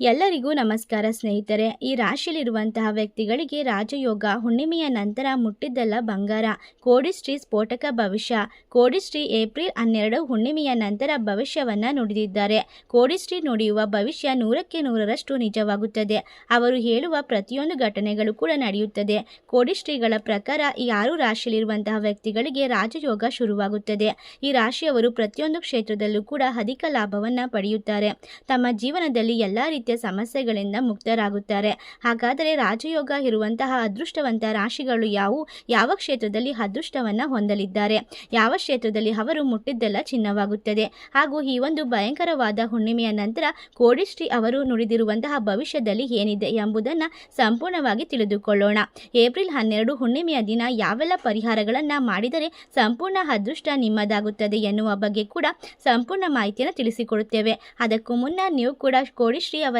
ಎಲ್ಲರಿಗೂ ನಮಸ್ಕಾರ ಸ್ನೇಹಿತರೆ. ಈ ರಾಶಿಯಲ್ಲಿರುವಂತಹ ವ್ಯಕ್ತಿಗಳಿಗೆ ರಾಜಯೋಗ, ಹುಣ್ಣಿಮೆಯ ನಂತರ ಮುಟ್ಟಿದ್ದಲ್ಲ ಬಂಗಾರ. ಕೋಡಿಶ್ರೀ ಸ್ಫೋಟಕ ಭವಿಷ್ಯ. ಕೋಡಿಶ್ರೀ ಏಪ್ರಿಲ್ ಹನ್ನೆರಡು ಹುಣ್ಣಿಮೆಯ ನಂತರ ಭವಿಷ್ಯವನ್ನ ನುಡಿದಿದ್ದಾರೆ. ಕೋಡಿಶ್ರೀ ನುಡಿಯುವ ಭವಿಷ್ಯ ನೂರಕ್ಕೆ ನೂರರಷ್ಟು ನಿಜವಾಗುತ್ತದೆ. ಅವರು ಹೇಳುವ ಪ್ರತಿಯೊಂದು ಘಟನೆಗಳು ಕೂಡ ನಡೆಯುತ್ತದೆ. ಕೋಡಿಶ್ರೀಗಳ ಪ್ರಕಾರ ಈ ಆರು ರಾಶಿಯಲ್ಲಿರುವಂತಹ ವ್ಯಕ್ತಿಗಳಿಗೆ ರಾಜಯೋಗ ಶುರುವಾಗುತ್ತದೆ. ಈ ರಾಶಿಯವರು ಪ್ರತಿಯೊಂದು ಕ್ಷೇತ್ರದಲ್ಲೂ ಕೂಡ ಅಧಿಕ ಲಾಭವನ್ನ ಪಡೆಯುತ್ತಾರೆ. ತಮ್ಮ ಜೀವನದಲ್ಲಿ ಎಲ್ಲ ರೀತಿಯ ಸಮಸ್ಯೆಗಳಿಂದ ಮುಕ್ತರಾಗುತ್ತಾರೆ. ಹಾಗಾದರೆ ರಾಜಯೋಗ ಇರುವಂತಹ ಅದೃಷ್ಟವಂತ ರಾಶಿಗಳು ಯಾವುವು ಯಾವ ಕ್ಷೇತ್ರದಲ್ಲಿ ಅದೃಷ್ಟವನ್ನ ಹೊಂದಲಿದ್ದಾರೆ? ಯಾವ ಕ್ಷೇತ್ರದಲ್ಲಿ ಅವರು ಮುಟ್ಟಿದ್ದೆಲ್ಲ ಚಿನ್ನವಾಗುತ್ತದೆ? ಹಾಗೂ ಈ ಒಂದು ಭಯಂಕರವಾದ ಹುಣ್ಣಿಮೆಯ ನಂತರ ಕೋಡಿಶ್ರೀ ಅವರು ನುಡಿದಿರುವಂತಹ ಭವಿಷ್ಯದಲ್ಲಿ ಏನಿದೆ ಎಂಬುದನ್ನು ಸಂಪೂರ್ಣವಾಗಿ ತಿಳಿದುಕೊಳ್ಳೋಣ. ಏಪ್ರಿಲ್ ಹನ್ನೆರಡು ಹುಣ್ಣಿಮೆಯ ದಿನ ಯಾವೆಲ್ಲ ಪರಿಹಾರಗಳನ್ನು ಮಾಡಿದರೆ ಸಂಪೂರ್ಣ ಅದೃಷ್ಟ ನಿಮ್ಮದಾಗುತ್ತದೆ ಎನ್ನುವ ಬಗ್ಗೆ ಕೂಡ ಸಂಪೂರ್ಣ ಮಾಹಿತಿಯನ್ನು ತಿಳಿಸಿಕೊಡುತ್ತೇವೆ. ಅದಕ್ಕೂ ಮುನ್ನ ನೀವು ಕೂಡ ಕೋಡಿಶ್ರೀ ಅವರ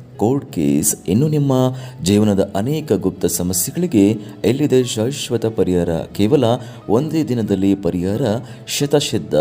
ಕೋರ್ಟ್ ಕೇಸ್ ಇನ್ನು ನಿಮ್ಮ ಜೀವನದ ಅನೇಕ ಗುಪ್ತ ಸಮಸ್ಯೆಗಳಿಗೆ ಎಲ್ಲಿದೆ ಶಾಶ್ವತ ಪರಿಹಾರ? ಕೇವಲ ಒಂದೇ ದಿನದಲ್ಲಿ ಪರಿಹಾರ? ಶತಸಿದ್ಧ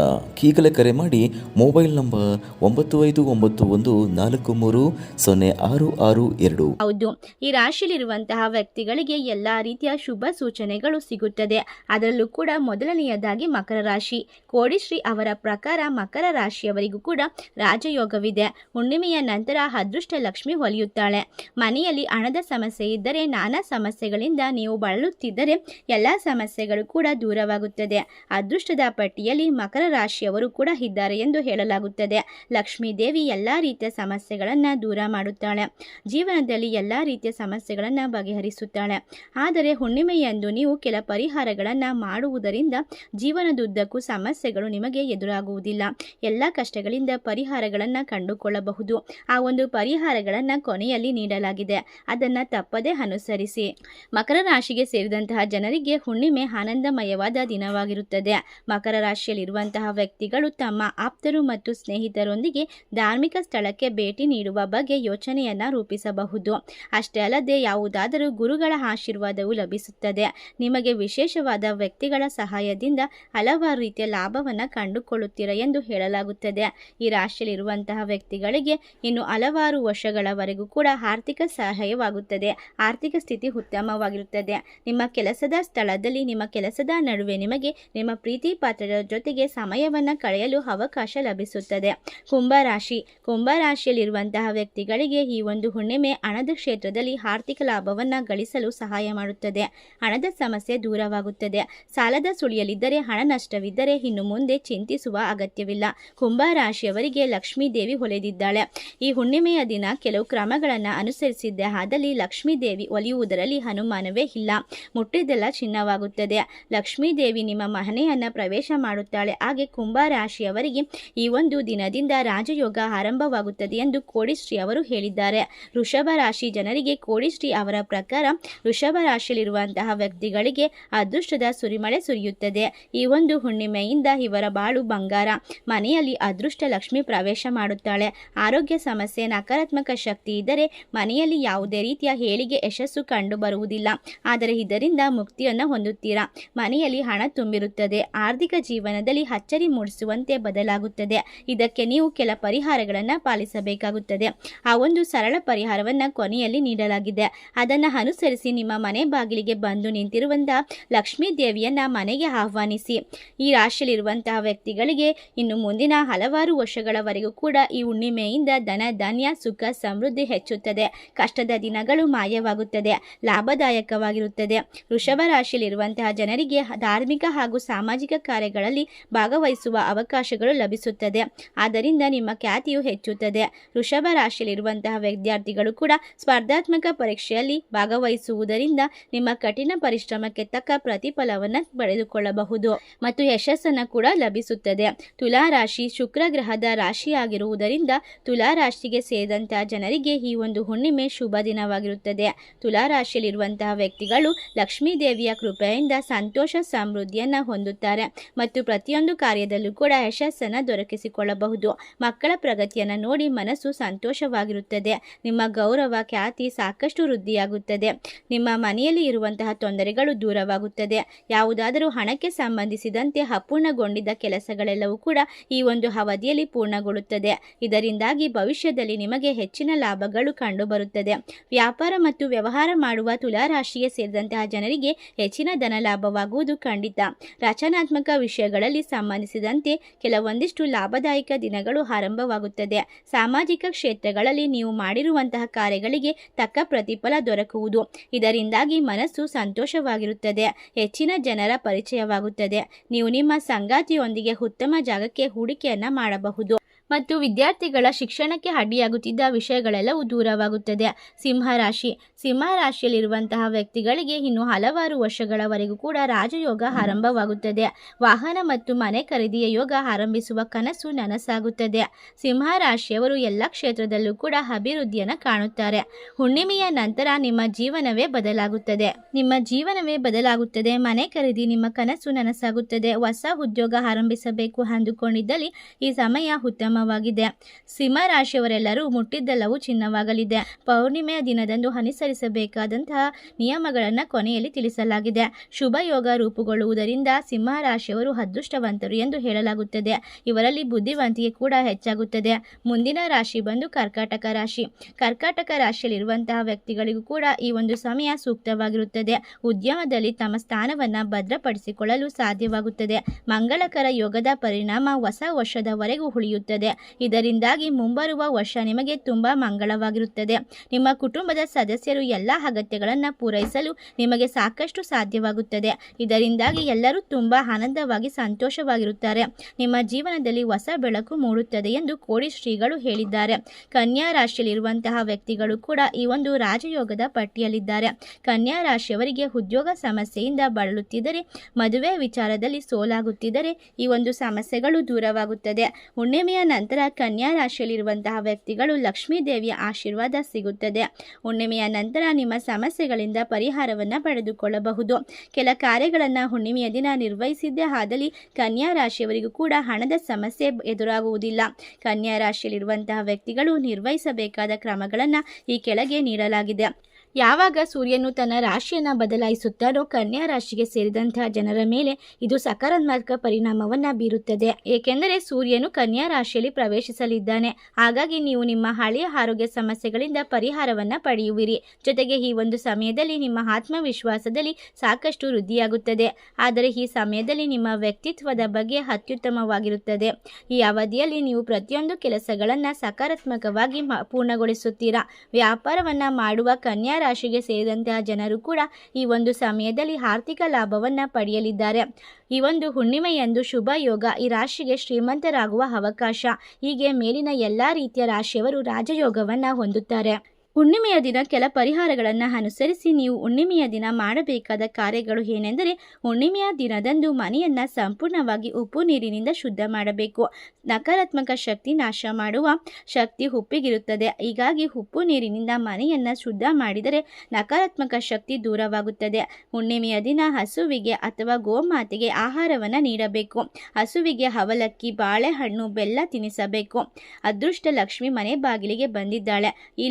ಈಗಲೇ ಕರೆ ಮಾಡಿ ಮೊಬೈಲ್ ನಂಬರ್ ಒಂಬತ್ತು ಐದು ಒಂಬತ್ತು ಒಂದು ನಾಲ್ಕು ಮೂರು ಸೊನ್ನೆ ಆರು ಆರು ಎರಡು. ಹೌದು. ಈ ರಾಶಿಯಲ್ಲಿರುವಂತಹ ವ್ಯಕ್ತಿಗಳಿಗೆ ಎಲ್ಲ ರೀತಿಯ ಶುಭ ಸೂಚನೆಗಳು ಸಿಗುತ್ತದೆ. ಅದರಲ್ಲೂ ಕೂಡ ಮೊದಲನೆಯದಾಗಿ ಮಕರ ರಾಶಿ. ಕೋಡಿಶ್ರೀ ಅವರ ಪ್ರಕಾರ ಮಕರ ರಾಶಿಯವರಿಗೂ ಕೂಡ ರಾಜಯೋಗವಿದೆ. ಹುಣ್ಣಿಮೆಯ ನಂತರ ಅದೃಷ್ಟ ಲಕ್ಷ್ಮಿ ಹೊಲಿಯುತ್ತಾಳೆ ಮನೆಯಲ್ಲಿ ಹಣದ ಸಮಸ್ಯೆ ಇದ್ದರೆ ನಾನಾ ಸಮಸ್ಯೆಗಳಿಂದ ನೀವು ಬಳಲುತ್ತಿದ್ದರೆ ಎಲ್ಲ ಸಮಸ್ಯೆಗಳು ಕೂಡ ದೂರವಾಗುತ್ತದೆ. ಅದೃಷ್ಟದ ಪಟ್ಟಿಯಲ್ಲಿ ಮಕರ ರಾಶಿಯವರು ಕೂಡ ಇದ್ದಾರೆ ಎಂದು ಹೇಳಲಾಗುತ್ತದೆ. ಲಕ್ಷ್ಮೀ ದೇವಿ ಎಲ್ಲ ರೀತಿಯ ಸಮಸ್ಯೆಗಳನ್ನು ದೂರ ಮಾಡುತ್ತಾಳೆ. ಜೀವನದಲ್ಲಿ ಎಲ್ಲ ರೀತಿಯ ಸಮಸ್ಯೆಗಳನ್ನು ಬಗೆಹರಿಸುತ್ತಾಳೆ. ಆದರೆ ಹುಣ್ಣಿಮೆಯಂದು ನೀವು ಕೆಲ ಪರಿಹಾರಗಳನ್ನು ಮಾಡುವುದರಿಂದ ಜೀವನದುದ್ದಕ್ಕೂ ಸಮಸ್ಯೆಗಳು ನಿಮಗೆ ಎದುರಾಗುವುದಿಲ್ಲ. ಎಲ್ಲ ಕಷ್ಟಗಳಿಂದ ಪರಿಹಾರಗಳನ್ನು ಕಂಡುಕೊಳ್ಳಬಹುದು. ಆ ಒಂದು ಪರಿಹಾರಗಳನ್ನು ಕೊನೆಯಲ್ಲಿ ನೀಡಲಾಗಿದೆ. ಅದನ್ನು ತಪ್ಪದೇ ಅನುಸರಿಸಿ. ಮಕರ ರಾಶಿಗೆ ಸೇರಿದಂತಹ ಜನರಿಗೆ ಹುಣ್ಣಿಮೆ ಆನಂದಮಯವಾದ ದಿನವಾಗಿರುತ್ತದೆ. ಮಕರ ರಾಶಿಯಲ್ಲಿರುವಂತಹ ವ್ಯಕ್ತಿಗಳು ತಮ್ಮ ಆಪ್ತರು ಮತ್ತು ಸ್ನೇಹಿತರೊಂದಿಗೆ ಧಾರ್ಮಿಕ ಸ್ಥಳಕ್ಕೆ ಭೇಟಿ ನೀಡುವ ಬಗ್ಗೆ ಯೋಚನೆಯನ್ನ ರೂಪಿಸಬಹುದು. ಅಷ್ಟೇ ಅಲ್ಲದೆ ಯಾವುದಾದರೂ ಗುರುಗಳ ಆಶೀರ್ವಾದವು ಲಭಿಸುತ್ತದೆ. ನಿಮಗೆ ವಿಶೇಷವಾದ ವ್ಯಕ್ತಿಗಳ ಸಹಾಯದಿಂದ ಹಲವಾರು ರೀತಿಯ ಲಾಭವನ್ನು ಕಂಡುಕೊಳ್ಳುತ್ತೀರಾ ಎಂದು ಹೇಳಲಾಗುತ್ತದೆ. ಈ ರಾಶಿಯಲ್ಲಿರುವಂತಹ ವ್ಯಕ್ತಿಗಳಿಗೆ ಇನ್ನು ಹಲವಾರು ವರ್ಷಗಳವರೆಗೂ ಕೂಡ ಆರ್ಥಿಕ ಸಹಾಯವಾಗುತ್ತದೆ. ಆರ್ಥಿಕ ಸ್ಥಿತಿ ಉತ್ತಮವಾಗಿರುತ್ತದೆ. ನಿಮ್ಮ ಕೆಲಸದ ಸ್ಥಳದಲ್ಲಿ, ನಿಮ್ಮ ಕೆಲಸದ ನಡುವೆ ನಿಮಗೆ ನಿಮ್ಮ ಪ್ರೀತಿ ಪಾತ್ರರ ಜೊತೆಗೆ ಸಮಯವನ್ನು ಕಳೆಯಲು ಅವಕಾಶ ಲಭಿಸುತ್ತದೆ. ಕುಂಭರಾಶಿ ಕುಂಭರಾಶಿಯಲ್ಲಿರುವಂತಹ ವ್ಯಕ್ತಿಗಳಿಗೆ ಈ ಒಂದು ಹುಣ್ಣಿಮೆ ಹಣದ ಕ್ಷೇತ್ರದಲ್ಲಿ ಆರ್ಥಿಕ ಲಾಭವನ್ನು ಗಳಿಸಲು ಸಹಾಯ ಮಾಡುತ್ತದೆ. ಹಣದ ಸಮಸ್ಯೆ ದೂರವಾಗುತ್ತದೆ. ಸಾಲದ ಸುಳಿಯಲಿದ್ದರೆ ಹಣ ನಷ್ಟವಿದ್ದರೆ ಇನ್ನು ಮುಂದೆ ಚಿಂತಿಸುವ ಅಗತ್ಯವಿಲ್ಲ. ಕುಂಭರಾಶಿಯವರಿಗೆ ಲಕ್ಷ್ಮೀ ದೇವಿ ಹೊಲೆದಿದ್ದಾಳೆ. ಈ ಹುಣ್ಣಿಮೆಯ ದಿನ ಕೆಲವು ಕ್ರಮಗಳನ್ನು ಅನುಸರಿಸಿದ್ದೆ ಆದಲ್ಲಿ ಲಕ್ಷ್ಮೀ ದೇವಿ ಒಲಿಯುವುದರಲ್ಲಿ ಹನುಮಾನವೇ ಇಲ್ಲ. ಮುಟ್ಟಿದ್ದೆಲ್ಲ ಚಿನ್ನವಾಗುತ್ತದೆ. ಲಕ್ಷ್ಮೀ ದೇವಿ ನಿಮ್ಮ ಮನೆಯನ್ನು ಪ್ರವೇಶ ಮಾಡುತ್ತಾಳೆ. ಹಾಗೆ ಕುಂಭ ರಾಶಿಯವರಿಗೆ ಈ ಒಂದು ದಿನದಿಂದ ರಾಜಯೋಗ ಆರಂಭವಾಗುತ್ತದೆ ಎಂದು ಕೋಡಿಶ್ರೀ ಅವರು ಹೇಳಿದ್ದಾರೆ. ವೃಷಭ ರಾಶಿ ಜನರಿಗೆ ಕೋಡಿಶ್ರೀ ಅವರ ಪ್ರಕಾರ ವೃಷಭ ರಾಶಿಯಲ್ಲಿರುವಂತಹ ವ್ಯಕ್ತಿಗಳಿಗೆ ಅದೃಷ್ಟದ ಸುರಿಮಳೆ ಸುರಿಯುತ್ತದೆ. ಈ ಒಂದು ಹುಣ್ಣಿಮೆಯಿಂದ ಇವರ ಬಾಳು ಬಂಗಾರ. ಮನೆಯಲ್ಲಿ ಅದೃಷ್ಟ ಲಕ್ಷ್ಮಿ ಪ್ರವೇಶ ಮಾಡುತ್ತಾಳೆ. ಆರೋಗ್ಯ ಸಮಸ್ಯೆ, ನಕಾರಾತ್ಮಕ ಶಕ್ತಿ ಇದ್ದರೆ ಮನೆಯಲ್ಲಿ ಯಾವುದೇ ರೀತಿಯ ಹೇಳಿಗೆ ಯಶಸ್ಸು ಕಂಡು ಬರುವುದಿಲ್ಲ. ಆದರೆ ಇದರಿಂದ ಮುಕ್ತಿಯನ್ನು ಹೊಂದುತ್ತೀರಾ? ಮನೆಯಲ್ಲಿ ಹಣ ತುಂಬಿರುತ್ತದೆ. ಆರ್ಥಿಕ ಜೀವನದಲ್ಲಿ ಅಚ್ಚರಿ ಮೂಡಿಸುವಂತೆ ಬದಲಾಗುತ್ತದೆ. ಇದಕ್ಕೆ ನೀವು ಕೆಲ ಪರಿಹಾರಗಳನ್ನು ಪಾಲಿಸಬೇಕಾಗುತ್ತದೆ. ಆ ಒಂದು ಸರಳ ಪರಿಹಾರವನ್ನು ಕೊನೆಯಲ್ಲಿ ನೀಡಲಾಗಿದೆ. ಅದನ್ನು ಅನುಸರಿಸಿ ನಿಮ್ಮ ಮನೆ ಬಾಗಿಲಿಗೆ ಬಂದು ನಿಂತಿರುವಂತಹ ಲಕ್ಷ್ಮೀ ದೇವಿಯನ್ನು ಮನೆಗೆ ಆಹ್ವಾನಿಸಿ. ಈ ರಾಶಿಯಲ್ಲಿರುವಂತಹ ವ್ಯಕ್ತಿಗಳಿಗೆ ಇನ್ನು ಮುಂದಿನ ಹಲವಾರು ವರ್ಷಗಳವರೆಗೂ ಕೂಡ ಈ ಹುಣ್ಣಿಮೆಯಿಂದ ಧನ, ಧಾನ್ಯ, ಸುಖ, ಸಮೃದ್ಧಿ ಹೆಚ್ಚುತ್ತದೆ. ಕಷ್ಟದ ದಿನಗಳು ಮಾಯವಾಗುತ್ತದೆ. ಲಾಭದಾಯಕವಾಗಿರುತ್ತದೆ. ವೃಷಭ ರಾಶಿಯಲ್ಲಿರುವಂತಹ ಜನರಿಗೆ ಧಾರ್ಮಿಕ ಹಾಗೂ ಸಾಮಾಜಿಕ ಕಾರ್ಯಗಳಲ್ಲಿ ಭಾಗವಹಿಸುವ ಅವಕಾಶಗಳು ಲಭಿಸುತ್ತದೆ. ಆದ್ದರಿಂದ ನಿಮ್ಮ ಖ್ಯಾತಿಯು ಹೆಚ್ಚುತ್ತದೆ. ವೃಷಭ ರಾಶಿಯಲ್ಲಿರುವಂತಹ ವಿದ್ಯಾರ್ಥಿಗಳು ಕೂಡ ಸ್ಪರ್ಧಾತ್ಮಕ ಪರೀಕ್ಷೆಯಲ್ಲಿ ಭಾಗವಹಿಸುವುದರಿಂದ ನಿಮ್ಮ ಕಠಿಣ ಪರಿಶ್ರಮಕ್ಕೆ ತಕ್ಕ ಪ್ರತಿಫಲವನ್ನು ಪಡೆದುಕೊಳ್ಳಬಹುದು. ಮತ್ತು ಯಶಸ್ಸನ್ನು ಕೂಡ ಲಭಿಸುತ್ತದೆ. ತುಲಾ ರಾಶಿ ಶುಕ್ರ ಗ್ರಹದ ರಾಶಿಯಾಗಿರುವುದರಿಂದ ತುಲಾ ರಾಶಿಗೆ ಸೇರಿದಂತಹ ಜನರಿಗೆ ವ್ಯಕ್ತಿಗಳಿಗೆ ಈ ಒಂದು ಹುಣ್ಣಿಮೆ ಶುಭ ದಿನವಾಗಿರುತ್ತದೆ. ತುಲಾರಾಶಿಯಲ್ಲಿರುವಂತಹ ವ್ಯಕ್ತಿಗಳು ಲಕ್ಷ್ಮೀ ದೇವಿಯ ಕೃಪೆಯಿಂದ ಸಂತೋಷ ಸಮೃದ್ಧಿಯನ್ನು ಹೊಂದುತ್ತಾರೆ ಮತ್ತು ಪ್ರತಿಯೊಂದು ಕಾರ್ಯದಲ್ಲೂ ಕೂಡ ಯಶಸ್ಸನ್ನು ದೊರಕಿಸಿಕೊಳ್ಳಬಹುದು. ಮಕ್ಕಳ ಪ್ರಗತಿಯನ್ನು ನೋಡಿ ಮನಸ್ಸು ಸಂತೋಷವಾಗಿರುತ್ತದೆ. ನಿಮ್ಮ ಗೌರವ, ಖ್ಯಾತಿ ಸಾಕಷ್ಟು ವೃದ್ಧಿಯಾಗುತ್ತದೆ. ನಿಮ್ಮ ಮನೆಯಲ್ಲಿ ಇರುವಂತಹ ತೊಂದರೆಗಳು ದೂರವಾಗುತ್ತದೆ. ಯಾವುದಾದರೂ ಹಣಕ್ಕೆ ಸಂಬಂಧಿಸಿದಂತೆ ಅಪೂರ್ಣಗೊಂಡಿದ್ದ ಕೆಲಸಗಳೆಲ್ಲವೂ ಕೂಡ ಈ ಒಂದು ಅವಧಿಯಲ್ಲಿ ಪೂರ್ಣಗೊಳ್ಳುತ್ತದೆ. ಇದರಿಂದಾಗಿ ಭವಿಷ್ಯದಲ್ಲಿ ನಿಮಗೆ ಹೆಚ್ಚಿನ ಲಾಭಗಳು ಕಂಡುಬರುತ್ತದೆ. ವ್ಯಾಪಾರ ಮತ್ತು ವ್ಯವಹಾರ ಮಾಡುವ ತುಲಾರಾಶಿಗೆ ಸೇರಿದಂತಹ ಜನರಿಗೆ ಹೆಚ್ಚಿನ ಧನ ಲಾಭವಾಗುವುದು ಖಂಡಿತ. ರಚನಾತ್ಮಕ ವಿಷಯಗಳಲ್ಲಿ ಸಂಬಂಧಿಸಿದಂತೆ ಕೆಲವೊಂದಿಷ್ಟು ಲಾಭದಾಯಕ ದಿನಗಳು ಆರಂಭವಾಗುತ್ತದೆ. ಸಾಮಾಜಿಕ ಕ್ಷೇತ್ರಗಳಲ್ಲಿ ನೀವು ಮಾಡಿರುವಂತಹ ಕಾರ್ಯಗಳಿಗೆ ತಕ್ಕ ಪ್ರತಿಫಲ ದೊರಕುವುದು. ಇದರಿಂದಾಗಿ ಮನಸ್ಸು ಸಂತೋಷವಾಗಿರುತ್ತದೆ. ಹೆಚ್ಚಿನ ಜನರ ಪರಿಚಯವಾಗುತ್ತದೆ. ನೀವು ನಿಮ್ಮ ಸಂಗಾತಿಯೊಂದಿಗೆ ಉತ್ತಮ ಜಾಗಕ್ಕೆ ಹೂಡಿಕೆಯನ್ನ ಮಾಡಬಹುದು. ಮತ್ತು ವಿದ್ಯಾರ್ಥಿಗಳ ಶಿಕ್ಷಣಕ್ಕೆ ಅಡ್ಡಿಯಾಗುತ್ತಿದ್ದ ವಿಷಯಗಳೆಲ್ಲವೂ ದೂರವಾಗುತ್ತದೆ. ಸಿಂಹರಾಶಿ ಸಿಂಹರಾಶಿಯಲ್ಲಿರುವಂತಹ ವ್ಯಕ್ತಿಗಳಿಗೆ ಇನ್ನು ಹಲವಾರು ವರ್ಷಗಳವರೆಗೂ ಕೂಡ ರಾಜಯೋಗ ಆರಂಭವಾಗುತ್ತದೆ. ವಾಹನ ಮತ್ತು ಮನೆ ಖರೀದಿಯ ಯೋಗ ಆರಂಭಿಸುವ ಕನಸು ನನಸಾಗುತ್ತದೆ. ಸಿಂಹರಾಶಿಯವರು ಎಲ್ಲ ಕ್ಷೇತ್ರದಲ್ಲೂ ಕೂಡ ಅಭಿವೃದ್ಧಿಯನ್ನು ಕಾಣುತ್ತಾರೆ. ಹುಣ್ಣಿಮೆಯ ನಂತರ ನಿಮ್ಮ ಜೀವನವೇ ಬದಲಾಗುತ್ತದೆ. ನಿಮ್ಮ ಜೀವನವೇ ಬದಲಾಗುತ್ತದೆ. ಮನೆ ಖರೀದಿ ನಿಮ್ಮ ಕನಸು ನನಸಾಗುತ್ತದೆ. ಹೊಸ ಉದ್ಯೋಗ ಆರಂಭಿಸಬೇಕು ಅಂದುಕೊಂಡಿದ್ದಲ್ಲಿ ಈ ಸಮಯ ಉತ್ತಮವಾಗಿದೆ ಸಿಂಹರಾಶಿಯವರೆಲ್ಲರೂ ಮುಟ್ಟಿದ್ದೆಲ್ಲವೂ ಚಿನ್ನವಾಗಲಿದೆ. ಪೌರ್ಣಿಮೆಯ ದಿನದಂದು ಅನುಸರಿಸಬೇಕಾದಂತಹ ನಿಯಮಗಳನ್ನು ಕೊನೆಯಲ್ಲಿ ತಿಳಿಸಲಾಗಿದೆ. ಶುಭ ಯೋಗ ರೂಪುಗೊಳ್ಳುವುದರಿಂದ ಸಿಂಹರಾಶಿಯವರು ಅದೃಷ್ಟವಂತರು ಎಂದು ಹೇಳಲಾಗುತ್ತದೆ. ಇವರಲ್ಲಿ ಬುದ್ಧಿವಂತಿಕೆ ಕೂಡ ಹೆಚ್ಚಾಗುತ್ತದೆ. ಮುಂದಿನ ರಾಶಿ ಬಂದು ಕರ್ಕಾಟಕ ರಾಶಿ. ಕರ್ಕಾಟಕ ರಾಶಿಯಲ್ಲಿರುವಂತಹ ವ್ಯಕ್ತಿಗಳಿಗೂ ಕೂಡ ಈ ಒಂದು ಸಮಯ ಸೂಕ್ತವಾಗಿರುತ್ತದೆ. ಉದ್ಯಮದಲ್ಲಿ ತಮ್ಮ ಸ್ಥಾನವನ್ನು ಭದ್ರಪಡಿಸಿಕೊಳ್ಳಲು ಸಾಧ್ಯವಾಗುತ್ತದೆ. ಮಂಗಳಕರ ಯೋಗದ ಪರಿಣಾಮ ಹೊಸ ವರ್ಷದವರೆಗೂ ಉಳಿಯುತ್ತದೆ. ಇದರಿಂದಾಗಿ ಮುಂಬರುವ ವರ್ಷ ನಿಮಗೆ ತುಂಬಾ ಮಂಗಳವಾಗಿರುತ್ತದೆ. ನಿಮ್ಮ ಕುಟುಂಬದ ಸದಸ್ಯರು ಎಲ್ಲ ಅಗತ್ಯಗಳನ್ನು ಪೂರೈಸಲು ನಿಮಗೆ ಸಾಕಷ್ಟು ಸಾಧ್ಯವಾಗುತ್ತದೆ. ಇದರಿಂದಾಗಿ ಎಲ್ಲರೂ ತುಂಬಾ ಆನಂದವಾಗಿ ಸಂತೋಷವಾಗಿರುತ್ತಾರೆ. ನಿಮ್ಮ ಜೀವನದಲ್ಲಿ ಹೊಸ ಬೆಳಕು ಮೂಡುತ್ತದೆ ಎಂದು ಕೋಡಿ ಶ್ರೀಗಳು ಹೇಳಿದ್ದಾರೆ. ಕನ್ಯಾ ರಾಶಿಯಲ್ಲಿರುವಂತಹ ವ್ಯಕ್ತಿಗಳು ಕೂಡ ಈ ಒಂದು ರಾಜಯೋಗದ ಪಟ್ಟಿಯಲ್ಲಿದ್ದಾರೆ. ಕನ್ಯಾ ರಾಶಿಯವರಿಗೆ ಉದ್ಯೋಗ ಸಮಸ್ಯೆಯಿಂದ ಬಳಲುತ್ತಿದ್ದರೆ, ಮದುವೆ ವಿಚಾರದಲ್ಲಿ ಸೋಲಾಗುತ್ತಿದ್ದರೆ ಈ ಒಂದು ಸಮಸ್ಯೆಗಳು ದೂರವಾಗುತ್ತದೆ. ಹುಣ್ಣಿಮೆಯ ನಂತರ ಕನ್ಯಾ ರಾಶಿಯಲ್ಲಿರುವಂತಹ ವ್ಯಕ್ತಿಗಳು ಲಕ್ಷ್ಮೀ ದೇವಿಯ ಆಶೀರ್ವಾದ ಸಿಗುತ್ತದೆ. ಹುಣ್ಣಿಮೆಯ ನಂತರ ನಿಮ್ಮ ಸಮಸ್ಯೆಗಳಿಂದ ಪರಿಹಾರವನ್ನು ಪಡೆದುಕೊಳ್ಳಬಹುದು. ಕೆಲ ಕಾರ್ಯಗಳನ್ನು ಹುಣ್ಣಿಮೆಯ ದಿನ ನಿರ್ವಹಿಸಿದ್ದೇ ಆದಲ್ಲಿ ಕನ್ಯಾ ರಾಶಿಯವರಿಗೂ ಕೂಡ ಹಣದ ಸಮಸ್ಯೆ ಎದುರಾಗುವುದಿಲ್ಲ. ಕನ್ಯಾ ರಾಶಿಯಲ್ಲಿರುವಂತಹ ವ್ಯಕ್ತಿಗಳು ನಿರ್ವಹಿಸಬೇಕಾದ ಕ್ರಮಗಳನ್ನು ಈ ಕೆಳಗೆ ನೀಡಲಾಗಿದೆ. ಯಾವಾಗ ಸೂರ್ಯನು ತನ್ನ ರಾಶಿಯನ್ನು ಬದಲಾಯಿಸುತ್ತಾನೋ ಕನ್ಯಾ ರಾಶಿಗೆ ಸೇರಿದಂತಹ ಜನರ ಮೇಲೆ ಇದು ಸಕಾರಾತ್ಮಕ ಪರಿಣಾಮವನ್ನು ಬೀರುತ್ತದೆ. ಏಕೆಂದರೆ ಸೂರ್ಯನು ಕನ್ಯಾ ರಾಶಿಯಲ್ಲಿ ಪ್ರವೇಶಿಸಲಿದ್ದಾನೆ. ಹಾಗಾಗಿ ನೀವು ನಿಮ್ಮ ಹಳೆಯ ಆರೋಗ್ಯ ಸಮಸ್ಯೆಗಳಿಂದ ಪರಿಹಾರವನ್ನು ಪಡೆಯುವಿರಿ. ಜೊತೆಗೆ ಈ ಒಂದು ಸಮಯದಲ್ಲಿ ನಿಮ್ಮ ಆತ್ಮವಿಶ್ವಾಸದಲ್ಲಿ ಸಾಕಷ್ಟು ವೃದ್ಧಿಯಾಗುತ್ತದೆ. ಆದರೆ ಈ ಸಮಯದಲ್ಲಿ ನಿಮ್ಮ ವ್ಯಕ್ತಿತ್ವದ ಬಗ್ಗೆ ಅತ್ಯುತ್ತಮವಾಗಿರುತ್ತದೆ. ಈ ಅವಧಿಯಲ್ಲಿ ನೀವು ಪ್ರತಿಯೊಂದು ಕೆಲಸಗಳನ್ನು ಸಕಾರಾತ್ಮಕವಾಗಿ ಪೂರ್ಣಗೊಳಿಸುತ್ತೀರಾ? ವ್ಯಾಪಾರವನ್ನು ಮಾಡುವ ಕನ್ಯಾ ರಾಶಿಗೆ ಸೇರಿದಂತಹ ಜನರು ಕೂಡ ಈ ಒಂದು ಸಮಯದಲ್ಲಿ ಆರ್ಥಿಕ ಲಾಭವನ್ನು ಪಡೆಯಲಿದ್ದಾರೆ. ಈ ಒಂದು ಹುಣ್ಣಿಮೆಯಂದು ಶುಭ ಯೋಗ ಈ ರಾಶಿಗೆ ಶ್ರೀಮಂತರಾಗುವ ಅವಕಾಶ. ಹೀಗೆ ಮೇಲಿನ ಎಲ್ಲ ರೀತಿಯ ರಾಶಿಯವರು ರಾಜಯೋಗವನ್ನು ಹೊಂದುತ್ತಾರೆ. ಹುಣ್ಣಿಮೆಯ ದಿನ ಕೆಲ ಪರಿಹಾರಗಳನ್ನು ಅನುಸರಿಸಿ ನೀವು ಹುಣ್ಣಿಮೆಯ ದಿನ ಮಾಡಬೇಕಾದ ಕಾರ್ಯಗಳು ಏನೆಂದರೆ ಹುಣ್ಣಿಮೆಯ ದಿನದಂದು ಮನೆಯನ್ನು ಸಂಪೂರ್ಣವಾಗಿ ಉಪ್ಪು ನೀರಿನಿಂದ ಶುದ್ಧ ಮಾಡಬೇಕು. ನಕಾರಾತ್ಮಕ ಶಕ್ತಿ ನಾಶ ಮಾಡುವ ಶಕ್ತಿ ಉಪ್ಪಿಗಿರುತ್ತದೆ ಹೀಗಾಗಿ ಉಪ್ಪು ನೀರಿನಿಂದ ಮನೆಯನ್ನು ಶುದ್ಧ ಮಾಡಿದರೆ ನಕಾರಾತ್ಮಕ ಶಕ್ತಿ ದೂರವಾಗುತ್ತದೆ. ಹುಣ್ಣಿಮೆಯ ದಿನ ಹಸುವಿಗೆ ಅಥವಾ ಗೋಮಾತೆಗೆ ಆಹಾರವನ್ನು ನೀಡಬೇಕು. ಹಸುವಿಗೆ ಅವಲಕ್ಕಿ, ಬಾಳೆಹಣ್ಣು, ಬೆಲ್ಲ ತಿನ್ನಿಸಬೇಕು ಅದೃಷ್ಟ ಲಕ್ಷ್ಮಿ ಮನೆ ಬಾಗಿಲಿಗೆ ಬಂದಿದ್ದಾಳೆ. ಈ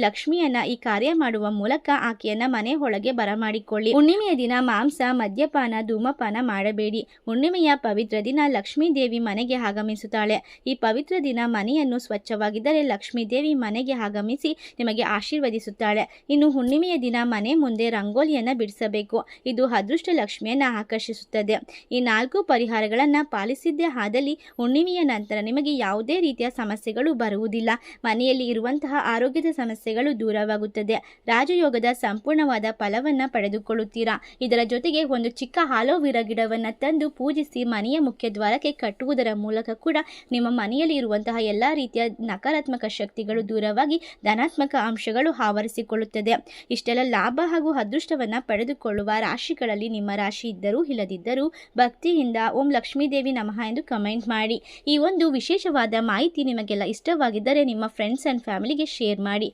ಲಕ್ಷ್ಮಿಯನ್ನ ಈ ಕಾರ್ಯ ಮಾಡುವ ಮೂಲಕ ಆಕೆಯನ್ನ ಮನೆ ಒಳಗೆ ಬರಮಾಡಿಕೊಳ್ಳಿ. ಹುಣ್ಣಿಮೆಯ ದಿನ ಮಾಂಸ, ಮದ್ಯಪಾನ, ಧೂಮಪಾನ ಮಾಡಬೇಡಿ. ಹುಣ್ಣಿಮೆಯ ಪವಿತ್ರ ದಿನ ಲಕ್ಷ್ಮೀ ದೇವಿ ಮನೆಗೆ ಆಗಮಿಸುತ್ತಾಳೆ. ಈ ಪವಿತ್ರ ದಿನ ಮನೆಯನ್ನು ಸ್ವಚ್ಛವಾಗಿದ್ದರೆ ಲಕ್ಷ್ಮೀ ದೇವಿ ಮನೆಗೆ ಆಗಮಿಸಿ ನಿಮಗೆ ಆಶೀರ್ವದಿಸುತ್ತಾಳೆ. ಇನ್ನು ಹುಣ್ಣಿಮೆಯ ದಿನ ಮನೆ ಮುಂದೆ ರಂಗೋಲಿಯನ್ನ ಬಿಡಿಸಬೇಕು. ಇದು ಅದೃಷ್ಟ ಲಕ್ಷ್ಮಿಯನ್ನ ಆಕರ್ಷಿಸುತ್ತದೆ. ಈ ನಾಲ್ಕು ಪರಿಹಾರಗಳನ್ನ ಪಾಲಿಸಿದ್ದೇ ಆದಲ್ಲಿ ಹುಣ್ಣಿಮೆಯ ನಂತರ ನಿಮಗೆ ಯಾವುದೇ ರೀತಿಯ ಸಮಸ್ಯೆಗಳು ಬರುವುದಿಲ್ಲ. ಮನೆಯಲ್ಲಿ ಇರುವಂತಹ ಆರೋಗ್ಯದ ಸಮಸ್ಯೆಗಳು ದೂರ ಅನುಕೂಲವಾಗುತ್ತದೆ ರಾಜಯೋಗದ ಸಂಪೂರ್ಣವಾದ ಫಲವನ್ನು ಪಡೆದುಕೊಳ್ಳುತ್ತೀರಾ? ಇದರ ಜೊತೆಗೆ ಒಂದು ಚಿಕ್ಕ ಹಾಲೋವೀರ ಗಿಡವನ್ನು ತಂದು ಪೂಜಿಸಿ ಮನೆಯ ಮುಖ್ಯ ದ್ವಾರಕ್ಕೆ ಕಟ್ಟುವುದರ ಮೂಲಕ ಕೂಡ ನಿಮ್ಮ ಮನೆಯಲ್ಲಿ ಇರುವಂತಹ ಎಲ್ಲ ರೀತಿಯ ನಕಾರಾತ್ಮಕ ಶಕ್ತಿಗಳು ದೂರವಾಗಿ ಧನಾತ್ಮಕ ಅಂಶಗಳು ಆವರಿಸಿಕೊಳ್ಳುತ್ತದೆ. ಇಷ್ಟೆಲ್ಲ ಲಾಭ ಹಾಗೂ ಅದೃಷ್ಟವನ್ನು ಪಡೆದುಕೊಳ್ಳುವ ರಾಶಿಗಳಲ್ಲಿ ನಿಮ್ಮ ರಾಶಿ ಇದ್ದರೂ ಇಲ್ಲದಿದ್ದರೂ ಭಕ್ತಿಯಿಂದ ಓಂ ಲಕ್ಷ್ಮೀದೇವಿ ನಮಃ ಎಂದು ಕಮೆಂಟ್ ಮಾಡಿ. ಈ ಒಂದು ವಿಶೇಷವಾದ ಮಾಹಿತಿ ನಿಮಗೆಲ್ಲ ಇಷ್ಟವಾಗಿದ್ದರೆ ನಿಮ್ಮ ಫ್ರೆಂಡ್ಸ್ ಆ್ಯಂಡ್ ಫ್ಯಾಮಿಲಿಗೆ ಶೇರ್ ಮಾಡಿ.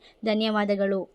ಧನ್ಯವಾದಗಳು.